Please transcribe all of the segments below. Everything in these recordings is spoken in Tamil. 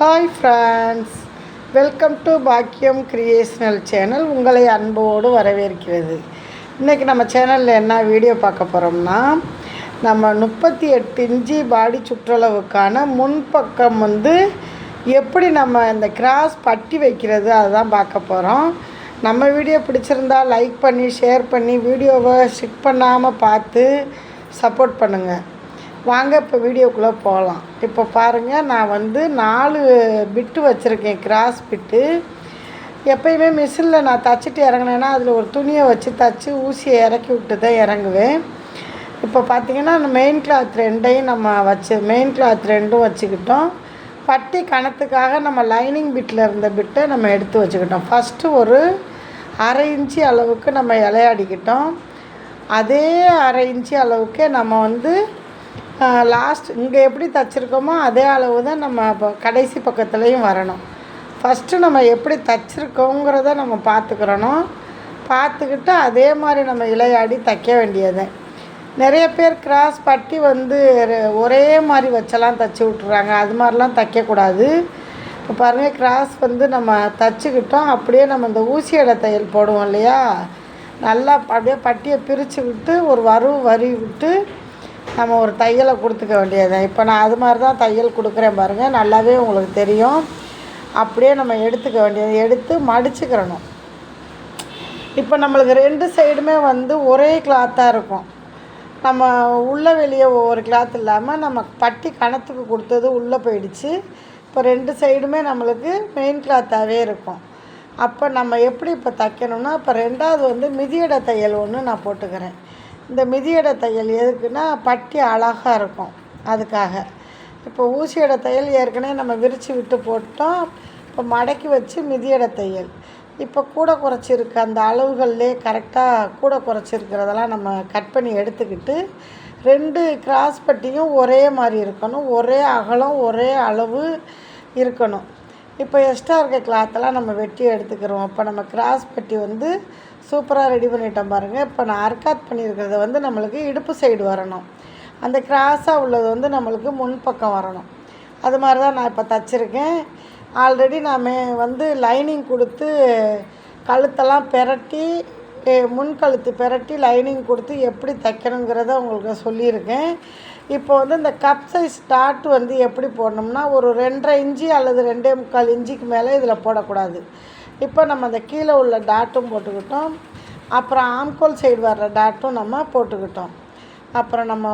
ஹாய் ஃப்ரெண்ட்ஸ் வெல்கம் டு பாக்கியம் கிரியேஷனல் சேனல் உங்களை அன்போடு வரவேற்கிறது. இன்றைக்கி நம்ம சேனலில் என்ன வீடியோ பார்க்க போகிறோம்னா நம்ம முப்பத்தி எட்டு இன்ச்சி பாடி சுற்றளவுக்கான முன்பக்கம் வந்து எப்படி நம்ம இந்த கிராஸ் பட்டி வைக்கிறது அதுதான் பார்க்க போகிறோம் நம்ம வீடியோ பிடிச்சிருந்தா லைக் பண்ணி ஷேர் பண்ணி வீடியோவை ஸ்டிக் பண்ணாமல் பார்த்து சப்போர்ட் பண்ணுங்கள் வாங்க இப்போ வீடியோக்குள்ளே போகலாம் இப்போ பாருங்கள் நான் வந்து நாலு பிட்டு வச்சுருக்கேன் கிராஸ் பிட்டு எப்பயுமே மிஷினில் நான் தச்சுட்டு இறங்கினேன்னா அதில் ஒரு துணியை வச்சு தச்சு ஊசியை இறக்கி விட்டு தான் இறங்குவேன். இப்போ பார்த்தீங்கன்னா அந்த மெயின் கிளாத் ரெண்டையும் நம்ம வச்சு மெயின் கிளாத் ரெண்டும் வச்சுக்கிட்டோம். பட்டி கணத்துக்காக நம்ம லைனிங் பிட்டில் இருந்த பிட்டை நம்ம எடுத்து வச்சுக்கிட்டோம். ஃபஸ்ட்டு ஒரு அரை இன்ச்சு அளவுக்கு நம்ம இலையாடிக்கிட்டோம். அதே அரை இன்ச்சு அளவுக்கு நம்ம வந்து லாஸ்ட் இங்கே எப்படி தைச்சிருக்கோமோ அதே அளவு தான் நம்ம இப்போ கடைசி பக்கத்துலேயும் வரணும். ஃபஸ்ட்டு நம்ம எப்படி தைச்சிருக்கோங்கிறத நம்ம பார்த்துக்கிறணும். பார்த்துக்கிட்டு அதே மாதிரி நம்ம இலையாடி தைக்க வேண்டியது. நிறைய பேர் கிராஸ் பட்டி வந்து ரெ- ஒரே மாதிரி வச்செல்லாம் தைச்சி விட்டுறாங்க. அது மாதிரிலாம் தைக்கக்கூடாது. இப்போ பாருங்கள் கிராஸ் வந்து நம்ம தைச்சிக்கிட்டோம். அப்படியே நம்ம இந்த ஊசி தையல் போடுவோம் இல்லையா? நல்லா அப்படியே பட்டியை பிரித்து விட்டு ஒரு வரவு வரி விட்டு நம்ம ஒரு தையலை கொடுத்துக்க வேண்டியது. இப்போ நான் அது மாதிரி தான் தையல் கொடுக்குறேன் பாருங்கள் நல்லாவே உங்களுக்கு தெரியும். அப்படியே நம்ம எடுத்துக்க வேண்டியது. எடுத்து மடிச்சுக்கிறணும். இப்போ நம்மளுக்கு ரெண்டு சைடுமே வந்து ஒரே கிளாத்தாக இருக்கும். நம்ம உள்ளே வெளியே ஒவ்வொரு கிளாத் இல்லாமல் நம்ம பட்டி கணத்துக்கு கொடுத்தது உள்ளே போயிடுச்சு. இப்போ ரெண்டு சைடுமே நம்மளுக்கு மெயின் கிளாத்தாகவே இருக்கும். அப்போ நம்ம எப்படி இப்போ தைக்கணும்னா இப்போ ரெண்டாவது வந்து மிதியடை தையல் ஒன்று நான் போட்டுக்கிறேன். இந்த மிதியடை தையல் எதுக்குன்னா பட்டி அழகாக இருக்கும். அதுக்காக. இப்போ ஊசியோட தையல் ஏற்கனவே நம்ம விரித்து விட்டு போட்டோம். இப்போ மடக்கி வச்சு மிதியடை தையல். இப்போ கூட குறைச்சிருக்க அந்த அளவுகள்லே கரெக்டாக கூட குறைச்சிருக்கிறதெல்லாம் நம்ம கட் பண்ணி எடுத்துக்கிட்டு ரெண்டு கிராஸ் பட்டியும் ஒரே மாதிரி இருக்கணும். ஒரே அகலம் ஒரே அளவு இருக்கணும். இப்போ எக்ஸ்ட்ரா இருக்க கிளாத்தெல்லாம் நம்ம வெட்டி எடுத்துக்கிறோம். அப்போ நம்ம கிராஸ் பட்டி வந்து சூப்பராக ரெடி பண்ணிட்டோம் பாருங்கள் இப்போ நான் அர்க்காத் பண்ணியிருக்கிறத வந்து நம்மளுக்கு இடுப்பு சைடு வரணும். அந்த கிராஸாக உள்ளது வந்து நம்மளுக்கு முன்பக்கம் வரணும். அது மாதிரி தான் நான் இப்போ தச்சுருக்கேன். ஆல்ரெடி நான் மே வந்து லைனிங் கொடுத்து கழுத்தெல்லாம் பெரட்டி முன்கழுத்து முன் கழுத்து பெரட்டி லைனிங் கொடுத்து எப்படி தைக்கணுங்கிறத உங்களுக்கு சொல்லியிருக்கேன். இப்போ வந்து இந்த கப் சைஸ் டாட் வந்து எப்படி போடணும்னா ஒரு ரெண்டரை இன்ச்சு அல்லது ரெண்டே முக்கால் இன்ச்சுக்கு மேலே இதில் போடக்கூடாது. இப்போ நம்ம அந்த கீழே உள்ள டாட்டும் போட்டுக்கிட்டோம். அப்புறம் ஆம்கோல் சைடு வர்ற டாட்டும் நம்ம போட்டுக்கிட்டோம். அப்புறம் நம்ம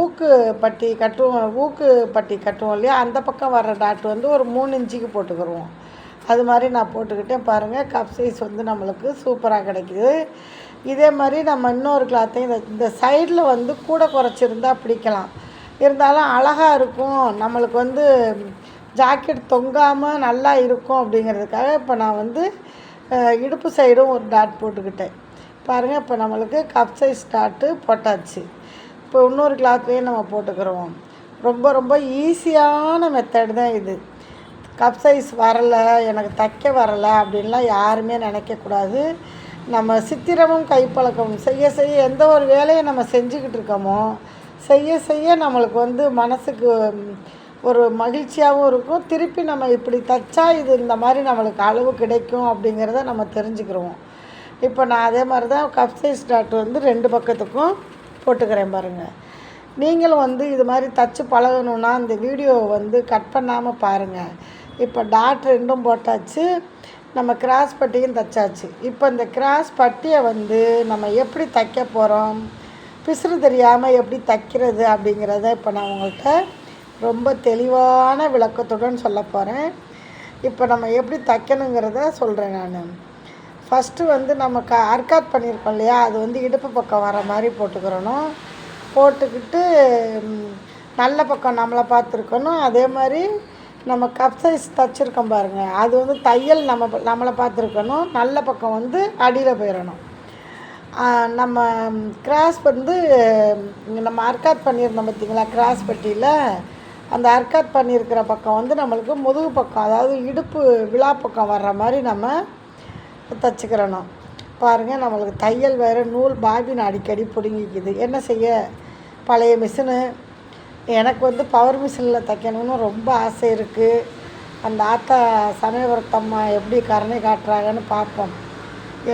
ஊக்கு பட்டி கட்டுவோம் ஊக்கு பட்டி கட்டுவோம் இல்லையா? அந்த பக்கம் வர்ற டாட் வந்து ஒரு மூணு இன்ச்சுக்கு போட்டுக்கிடுவோம் அது மாதிரி நான் போட்டுக்கிட்டேன் பாருங்கள் கப் சைஸ் வந்து நம்மளுக்கு சூப்பராக கிடைக்குது. இதே மாதிரி நம்ம இன்னொரு கிளாத்தையும் இந்த இந்த சைடில் வந்து கூட குறைச்சிருந்தா பிடிக்கலாம். இருந்தாலும் அழகாக இருக்கும். நம்மளுக்கு வந்து ஜாக்கெட் தொங்காமல் நல்லா இருக்கும் அப்படிங்கிறதுக்காக இப்போ நான் வந்து இடுப்பு சைடும் ஒரு டாட் போட்டுக்கிட்டேன். பாருங்கள் இப்போ நம்மளுக்கு கப் சைஸ் டாட்டு போட்டாச்சு. இப்போ இன்னொரு கிளாத்லேயும் நம்ம போட்டுக்கிறோம். ரொம்ப ரொம்ப ஈஸியான மெத்தட் தான் இது. கப் சைஸ் வரலை எனக்கு தைக்க வரலை அப்படின்லாம் யாருமே நினைக்கக்கூடாது நம்ம சித்திரமும் கைப்பழக்கமும் செய்ய செய்ய எந்த ஒரு வேலையை நம்ம செஞ்சுக்கிட்டு இருக்கோமோ செய்ய செய்ய நம்மளுக்கு வந்து மனசுக்கு ஒரு மகிழ்ச்சியாகவும் இருக்கும். திருப்பி நம்ம இப்படி தைச்சா இது இந்த மாதிரி நம்மளுக்கு அளவு கிடைக்கும் அப்படிங்கிறத நம்ம தெரிஞ்சுக்கிறோம். இப்போ நான் அதே மாதிரி தான் கப் சைஸ் டாட் வந்து ரெண்டு பக்கத்துக்கும் போட்டுக்கிறேன் பாருங்கள் நீங்களும் வந்து இது மாதிரி தச்சு பழகணுன்னா இந்த வீடியோவை வந்து கட் பண்ணாமல் பாருங்கள் இப்போ டாட் ரெண்டும் போட்டாச்சு. நம்ம கிராஸ் பட்டியும் தைச்சாச்சு. இப்போ இந்த கிராஸ் பட்டியை வந்து நம்ம எப்படி தைக்க போகிறோம் பிசுறு தெரியாமல் எப்படி தைக்கிறது அப்படிங்கிறத இப்போ நான் உங்கள்கிட்ட ரொம்ப தெளிவான விளக்கத்துடன் சொல்ல போகிறேன் இப்போ நம்ம எப்படி தைக்கணுங்கிறத சொல்கிறேன் நான். ஃபஸ்ட்டு வந்து நம்ம க அர்க்காத் பண்ணியிருக்கோம் இல்லையா? அது வந்து இடுப்பு பக்கம் வர மாதிரி போட்டுக்கிறணும். போட்டுக்கிட்டு நல்ல பக்கம் நம்மளை பார்த்துருக்கணும். அதே மாதிரி நம்ம கப் சைஸ் தச்சுருக்கோம் பாருங்கள் அது வந்து தையல் நம்ம நம்மளை பார்த்துருக்கணும். நல்ல பக்கம் வந்து அடியில் போயிடணும் நம்ம கிராஸ் வந்து நம்ம அர்க்காத் பண்ணியிருந்தோம் பார்த்தீங்களா? கிராஸ் பட்டியில். அந்த அர்க்காத் பண்ணியிருக்கிற பக்கம் வந்து நம்மளுக்கு முதுகு பக்கம் அதாவது இடுப்பு விழா பக்கம் வர்ற மாதிரி நம்ம தச்சுக்கிறணும். பாருங்கள் நம்மளுக்கு தையல் வேறு நூல் பாபின் அடிக்கடி பிடுங்கிக்குது. என்ன செய்ய? பழைய மிஷினு எனக்கு வந்து பவர் மிஷினில் தைக்கணும்னு ரொம்ப ஆசை இருக்குது அந்த ஆத்தா சமயபுரத்தம்மா எப்படி கருணை காட்டுறாங்கன்னு பார்ப்போம்.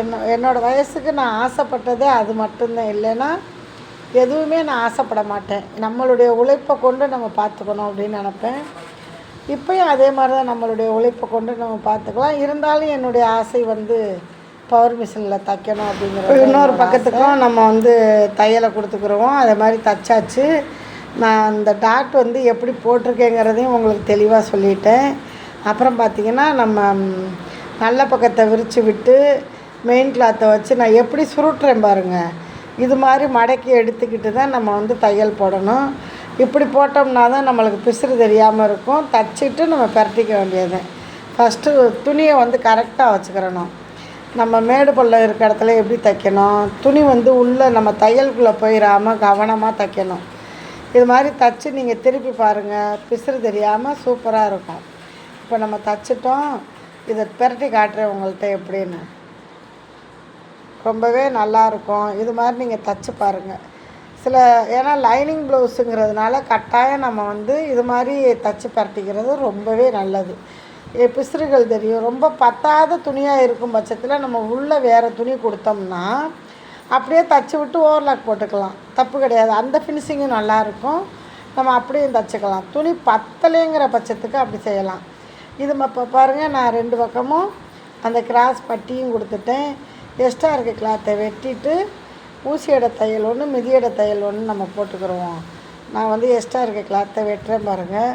என்ன என்னோடய வயசுக்கு நான் ஆசைப்பட்டதே அது மட்டும்தான். இல்லைன்னா எதுவுமே நான் ஆசைப்பட மாட்டேன். நம்மளுடைய உழைப்பை கொண்டு நம்ம பார்த்துக்கணும் அப்படின்னு நினப்பேன். இப்போயும் அதே மாதிரி தான் நம்மளுடைய உழைப்பை கொண்டு நம்ம பார்த்துக்கலாம். இருந்தாலும் என்னுடைய ஆசை வந்து பவர் மிஷினில் தைக்கணும் அப்படிங்கிற இன்னொரு பக்கத்துக்கும் நம்ம வந்து தையலை கொடுத்துக்குறோம். அதே மாதிரி தைச்சாச்சு. நான் அந்த டாட் வந்து எப்படி போட்டிருக்கேங்கிறதையும் உங்களுக்கு தெளிவாக சொல்லிட்டேன். அப்புறம் பார்த்திங்கன்னா நம்ம நல்ல பக்கத்தை விரித்து விட்டு மெயின் கிளாத்தை வச்சு நான் எப்படி சுருட்டுறேன் பாருங்கள் இது மாதிரி மடக்கி எடுத்துக்கிட்டு தான் நம்ம வந்து தையல் போடணும். இப்படி போட்டோம்னா தான் நம்மளுக்கு பிசுறு தெரியாமல் இருக்கும். தச்சுட்டு நம்ம பரட்டிக்க வேண்டியது. ஃபஸ்ட்டு துணியை வந்து கரெக்டாக வச்சுக்கிறணும். நம்ம மேடு பள்ளம் இருக்கிற இடத்துல எப்படி தைக்கணும்? துணி வந்து உள்ளே நம்ம தையலுக்குள்ளே போயிடாமல் கவனமாக தைக்கணும். இது மாதிரி தச்சு நீங்கள் திருப்பி பாருங்கள் பிசுறு தெரியாமல் சூப்பராக இருக்கும். இப்போ நம்ம தச்சிட்டோம். இதை பிரட்டி காட்டுறேன் உங்கள்கிட்ட எப்படின்னு. ரொம்பவே நல்லா இருக்கும். இது மாதிரி நீங்கள் தச்சு பாருங்கள் சில ஏன்னா லைனிங் ப்ளவுஸுங்கிறதுனால கட்டாயம் நம்ம வந்து இது மாதிரி தச்சு பரட்டிக்கிறது ரொம்பவே நல்லது. பிசுறுகள் தெரியும். ரொம்ப பத்தாத துணியாக இருக்கும் பட்சத்தில் நம்ம உள்ளே வேறு துணி கொடுத்தோம்னா அப்படியே தைச்சி விட்டு ஓவர்லாக் போட்டுக்கலாம். தப்பு கிடையாது. அந்த ஃபினிஷிங்கும் நல்லாயிருக்கும் நம்ம அப்படியும் தைச்சிக்கலாம். துணி பத்தலைங்கிற பட்சத்துக்கு அப்படி செய்யலாம். இது இப்போ பாருங்கள் நான் ரெண்டு பக்கமும் அந்த கிராஸ் பட்டியும் கொடுத்துட்டேன். எக்ஸ்ட்ரா இருக்க கிளாத்தை வெட்டிட்டு ஊசியோட தையல் ஒன்று மிதியோட தையல் ஒன்று நம்ம போட்டுக்கிறோம் நான் வந்து எக்ஸ்ட்ரா இருக்க கிளாத்தை வெட்டுறேன் பாருங்கள்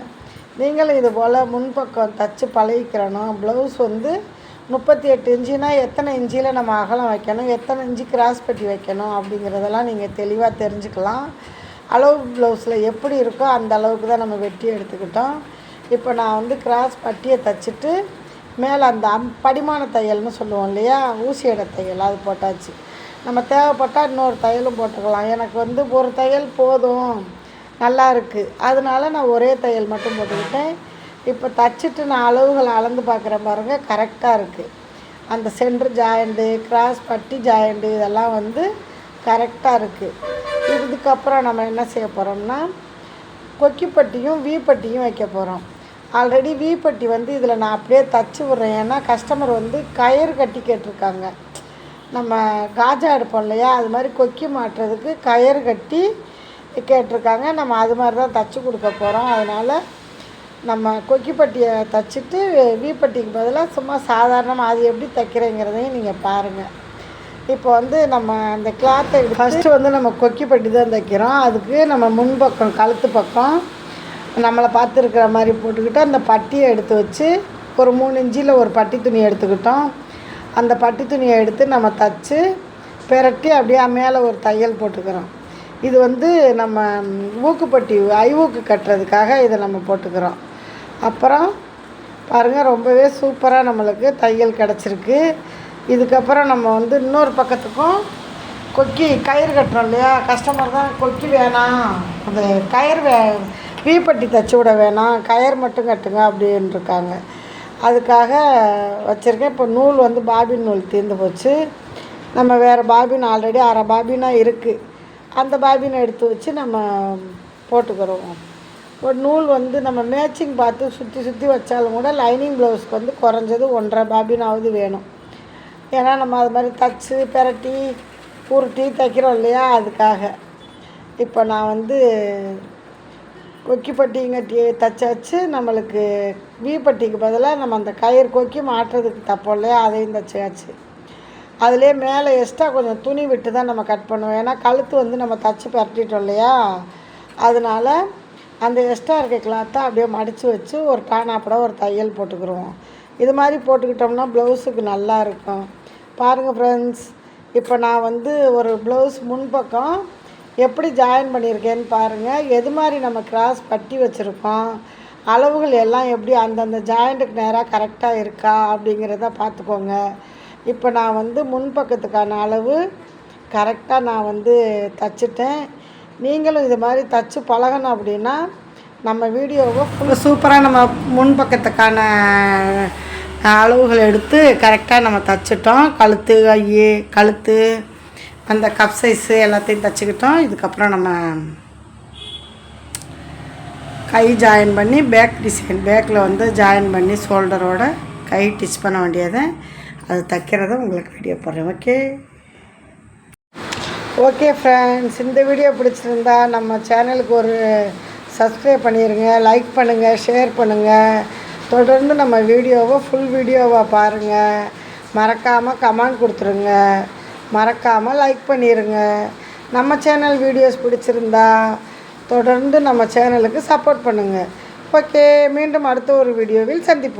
நீங்களும் இது போல் முன்பக்கம் தச்சு பழகிக்கிறணும். ப்ளவுஸ் வந்து முப்பத்தி எட்டு இன்ச்சுனா எத்தனை இன்ச்சில் நம்ம அகலம் வைக்கணும்? எத்தனை இன்ச்சு கிராஸ் பட்டி வைக்கணும் அப்படிங்கிறதெல்லாம் நீங்கள் தெளிவாக தெரிஞ்சுக்கலாம். அளவு ப்ளவுஸில் எப்படி இருக்கோ அந்த அளவுக்கு தான் நம்ம வெட்டி எடுத்துக்கிட்டோம். இப்போ நான் வந்து கிராஸ் பட்டியை தச்சுட்டு மேலே அந்த அம் படிமான தையல்னு சொல்லுவோம் இல்லையா? ஊசியோட தையல் அது போட்டாச்சு. நம்ம தேவைப்பட்டால் இன்னொரு தையலும் போட்டுக்கலாம். எனக்கு வந்து ஒரு தையல் போதும் நல்லா இருக்குது அதனால நான் ஒரே தையல் மட்டும் போட்டுக்கிட்டேன். இப்போ தச்சுட்டு நான் அளவுகளை அளந்து பார்க்குறேன் பாருங்கள் கரெக்டாக இருக்குது அந்த சென்ட்ரு ஜாயிண்ட்டு கிராஸ் பட்டி ஜாயிண்ட்டு இதெல்லாம் வந்து கரெக்டாக இருக்குது இதுக்கப்புறம் நம்ம என்ன செய்ய போகிறோம்னா கொக்கிப்பட்டியும் வீப்பட்டியும் வைக்க போகிறோம் ஆல்ரெடி வீப்பட்டி வந்து இதில் நான் அப்படியே தச்சு விட்றேன். ஏன்னா கஸ்டமர் வந்து கயிறு கட்டி கேட்டிருக்காங்க. நம்ம காஜா எடுப்போம் இல்லையா? அது மாதிரி கொக்கி மாட்டுறதுக்கு கயிறு கட்டி கேட்டிருக்காங்க. நம்ம அது மாதிரி தான் தச்சு கொடுக்க போகிறோம் அதனால் நம்ம கொக்கிப்பட்டியை தச்சுட்டு வீப்பட்டிக்கு பதிலாக சும்மா சாதாரணமாக அது எப்படி தைக்கிறேங்கிறதையும் நீங்கள் பாருங்கள் இப்போ வந்து நம்ம அந்த கிளாத்தை ஃபஸ்ட்டு வந்து நம்ம கொக்கிப்பட்டி தான் தைக்கிறோம். அதுக்கு நம்ம முன்பக்கம் கழுத்து பக்கம் நம்மளை பார்த்துருக்குற மாதிரி போட்டுக்கிட்டு அந்த பட்டியை எடுத்து வச்சு ஒரு மூணு இஞ்சியில் ஒரு பட்டி துணி எடுத்துக்கிட்டோம். அந்த பட்டி துணியை எடுத்து நம்ம தச்சு பெரட்டி அப்படியே மேலே ஒரு தையல் போட்டுக்கிறோம். இது வந்து நம்ம ஊக்குப்பட்டி ஐவூக்கு கட்டுறதுக்காக இதை நம்ம போட்டுக்கிறோம். அப்புறம் பாருங்கள் ரொம்பவே சூப்பராக நம்மளுக்கு தையல் கிடச்சிருக்கு. இதுக்கப்புறம் நம்ம வந்து இன்னொரு பக்கத்துக்கும் கொக்கி கயிறு கட்டுறோம் இல்லையா? கஸ்டமர் தான் கொக்கி வேணாம். அது கயிறு வே வீப்பட்டி தச்சு விட வேணாம். கயிறு மட்டும் கட்டுங்க அப்படின்னு இருக்காங்க. அதுக்காக வச்சுருக்கேன். இப்போ நூல் வந்து பாபின் நூல் தீர்ந்து போச்சு. நம்ம வேறு பாபின் ஆல்ரெடி அரை பாபினாக இருக்குது அந்த பாபினை எடுத்து வச்சு நம்ம போட்டுக்கிறோம். ஒரு நூல் வந்து நம்ம மேட்சிங் பார்த்து சுற்றி சுற்றி வச்சாலும் கூட லைனிங் ப்ளவுஸ்க்கு வந்து குறைஞ்சது ஒன்றரை பாபினாவது வேணும். ஏன்னா நம்ம அது மாதிரி தச்சு பெரட்டி உருட்டி தைக்கிறோம் இல்லையா? அதுக்காக. இப்போ நான் வந்து கொக்கி பட்டிங்கட்டி தைச்சாச்சு நம்மளுக்கு வி பட்டிக்கு பதிலாக நம்ம அந்த கயிறு கொக்கி மாட்டுறதுக்கு தப்போம் இல்லையா? அதையும் தச்சாச்சு அதுலேயே மேலே எக்ஸ்ட்ரா கொஞ்சம் துணி விட்டு தான் நம்ம கட் பண்ணுவோம். ஏன்னா கழுத்து வந்து நம்ம தச்சு பரட்டிட்டோம் இல்லையா? அதனால் அந்த எக்ஸ்ட்ரா இருக்க கிளாத்தை அப்படியே மடித்து வச்சு ஒரு டானாப்பட ஒரு தையல் போட்டுக்கிடுவோம் இது மாதிரி போட்டுக்கிட்டோம்னா ப்ளவுஸுக்கு நல்லா இருக்கும். பாருங்கள் ஃப்ரெண்ட்ஸ் இப்போ நான் வந்து ஒரு ப்ளவுஸ் முன்பக்கம் எப்படி ஜாயின் பண்ணியிருக்கேன்னு பாருங்கள் எது மாதிரி நம்ம கிராஸ் பட்டி வச்சுருக்கோம்? அளவுகள் எல்லாம் எப்படி அந்தந்த ஜாயிண்ட்டுக்கு நேராக கரெக்டாக இருக்கா அப்படிங்கிறத பார்த்துக்கோங்க. இப்போ நான் வந்து முன்பக்கத்துக்கான அளவு கரெக்டாக நான் வந்து தச்சுட்டேன். நீங்களும் இது மாதிரி தச்சு பழகணும் அப்படின்னா நம்ம வீடியோவை ஃபுல் சூப்பராக நம்ம முன்பக்கத்துக்கான அளவுகள் எடுத்து கரெக்டாக நம்ம தைச்சிட்டோம். கழுத்து ஐயே கழுத்து அந்த கப் சைஸு எல்லாத்தையும் தச்சுக்கிட்டோம். இதுக்கப்புறம் நம்ம கை ஜாயின் பண்ணி பேக் டிசைன் பேக்கில் வந்து ஜாயின் பண்ணி ஷோல்டரோட கை டிச் பண்ண வேண்டியதை. அது தைக்கிறத உங்களுக்கு வீடியோ போடுறேன். ஓகே ஓகே ஃப்ரெண்ட்ஸ் இந்த வீடியோ பிடிச்சிருந்தா நம்ம சேனலுக்கு ஒரு சப்ஸ்கிரைப் பண்ணிடுங்க லைக் பண்ணுங்கள் ஷேர் பண்ணுங்கள் தொடர்ந்து நம்ம வீடியோவை ஃபுல் வீடியோவாக பாருங்கள் மறக்காமல் கமெண்ட் கொடுத்துருங்க. மறக்காமல் லைக் பண்ணிடுங்க நம்ம சேனல் வீடியோஸ் பிடிச்சிருந்தா தொடர்ந்து நம்ம சேனலுக்கு சப்போர்ட் பண்ணுங்கள் ஓகே மீண்டும் அடுத்த ஒரு வீடியோவில் சந்திப்போம்.